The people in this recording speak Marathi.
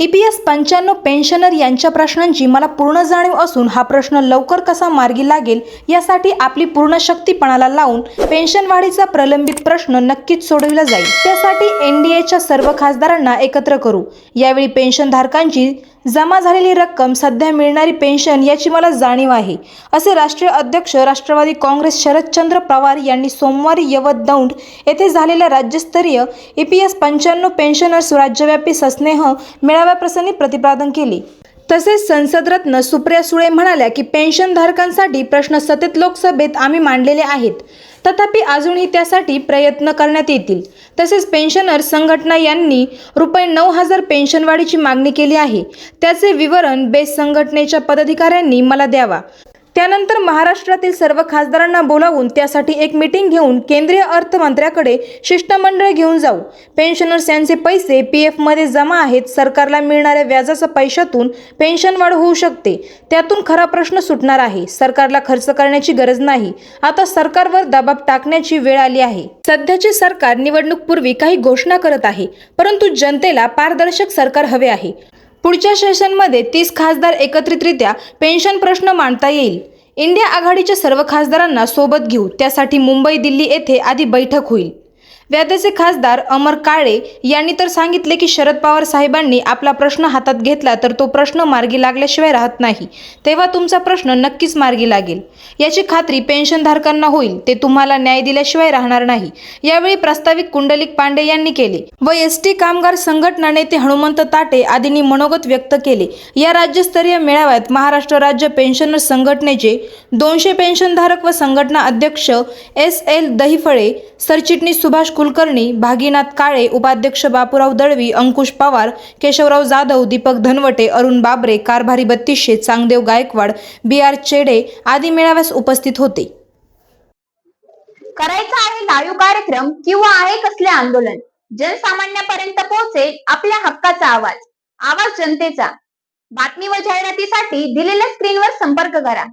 ई पी एस पंच्याण्णव पेन्शनर यांच्या प्रश्नांची मला पूर्ण जाणीव असून हा प्रश्न लवकर कसा मार्गी लागेल यासाठी आपली पूर्ण शक्तीपणाला लावून पेन्शन वाढीचा प्रलंबित प्रश्न नक्कीच सोडविला जाईल. त्यासाठी एन डी एच्या सर्व खासदारांना एकत्र करू. यावेळी पेन्शनधारकांची जमा झालेली रक्कम सध्या मिळणारी पेन्शन याची मला जाणीव आहे. असे राष्ट्रीय अध्यक्ष राष्ट्रवादी काँग्रेस शरदचंद्र पवार यांनी सोमवारी यवत दौंड येथे झालेल्या राज्यस्तरीय ई पी एस पंच्याण्णव पेन्शनर्स राज्यव्यापी सस्नेह सोहळ्याप्रसंगी प्रतिपादन केले. तसेच संसदरत्न सुप्रिया सुळे म्हणाल्या की पेन्शनधारकांसाठी प्रश्न सतत लोकसभेत आम्ही मांडलेले आहेत. तथापि अजूनही त्यासाठी प्रयत्न करण्यात येतील. तसेच पेन्शनर संघटना यांनी रुपये नऊ हजार पेन्शनवाढीची मागणी केली आहे. त्याचे विवरण बेस संघटनेच्या पदाधिकाऱ्यांनी मला द्यावा. त्यानंतर महाराष्ट्रातील सर्व खासदारांना बोलावून त्यासाठी एक मीटिंग घेऊन केंद्रीय अर्थमंत्र्याकडे शिष्टमंडळ घेऊन जाऊ. पेन्शनर्स यांचे पैसे पी एफमध्ये जमा आहेत सरकारला मिळणाऱ्या व्याजाच्या पैशातून पेन्शन वाढ होऊ शकते. त्यातून खरा प्रश्न सुटणार आहे. सरकारला खर्च करण्याची गरज नाही. आता सरकारवर दबाब टाकण्याची वेळ आली आहे. सध्याचे सरकार निवडणूकपूर्वी काही घोषणा करत आहे परंतु जनतेला पारदर्शक सरकार हवे आहे. पुढच्या सेशनमध्ये तीस खासदार एकत्रितरित्या पेन्शन प्रश्न मांडता येईल. इंडिया आघाडीच्या सर्व खासदारांना सोबत घेऊ त्यासाठी मुंबई दिल्ली येथे आधी बैठक होईल. व्याध्याचे खासदार अमर काळे यांनी तर सांगितले की शरद पवार साहेबांनी आपला प्रश्न हातात घेतला तर तो प्रश्न मार्गी लागल्याशिवाय राहत नाही. तेव्हा तुमचा प्रश्न नक्कीच मार्गी लागेल. याची खात्री पेन्शनधारकांना होईल. ते तुम्हाला न्याय दिल्याशिवाय राहणार नाही. यावेळी प्रस्तावित कुंडलिक पांडे यांनी केले व एस टी कामगार संघटना नेते हनुमंत ताटे आदींनी मनोगत व्यक्त केले. या राज्यस्तरीय मेळाव्यात महाराष्ट्र राज्य पेन्शनर संघटनेचे दोनशे पेन्शनधारक व संघटना अध्यक्ष एस एल दहिफळे सरचिटणीस सुभाष कुलकर्णी भागीनाथ काळे उपाध्यक्ष बापूराव दळवी अंकुश पवार केशवराव जाधव दीपक धनवटे अरुण बाबरे कारभारी बत्तीसशे चांगदेव गायकवाड बी आर चेडे आदी मेळाव्यास उपस्थित होते. करायचा आहे लाईव्ह कार्यक्रम किंवा आहे कसले आंदोलन? जनसामान्यापर्यंत पोहोचेल आपल्या हक्काचा आवाज. आवाज जनतेचा. बातमी व जाहिरातीसाठी दिलेल्या स्क्रीनवर संपर्क करा.